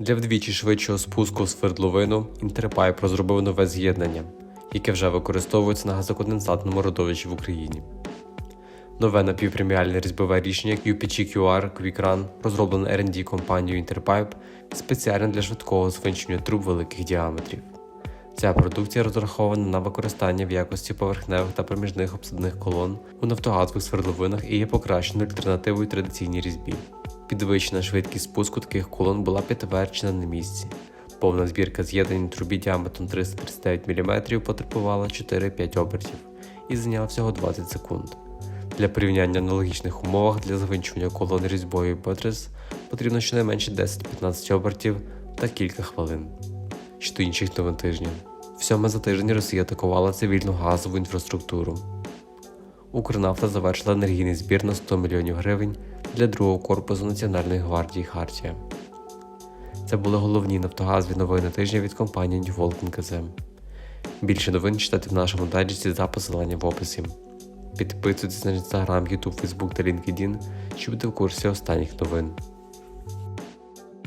Для вдвічі швидшого спуску в свердловину Інтерпайп розробив нове з'єднання, яке вже використовується на газоконденсатному родовищі в Україні. Нове напівпреміальне різьбове рішення UPG-QR Quick Run розроблене R&D компанією Interpipe спеціально для швидкого звинчення труб великих діаметрів. Ця продукція розрахована на використання в якості поверхневих та проміжних обсадних колон у нафтогазових свердловинах і є покращеною альтернативою традиційній різьбі. Підвищена швидкість спуску таких колон була підтверджена на місці. Повна збірка з'єднань трубі діаметром 339 мм потребувала 4-5 обертів і зайняла всього 20 секунд. Для порівняння аналогічних умовах для завинчування колон різьбою Ботрес потрібно щонайменше 10-15 обертів та кілька хвилин. Щодо інших новин тижня. Всьоме за тиждень Росія атакувала цивільну газову інфраструктуру. Укрнафта завершила енергійний збір на 100 мільйонів гривень для другого корпусу Національної гвардії Хартія. Це були головні нафтогазові новини тижня від компанії New Волк НКЗ. Більше новин читати в нашому дайджесті за посиланням в описі. Підписуйтесь на Instagram, YouTube, Facebook та LinkedIn, щоб бути в курсі останніх новин.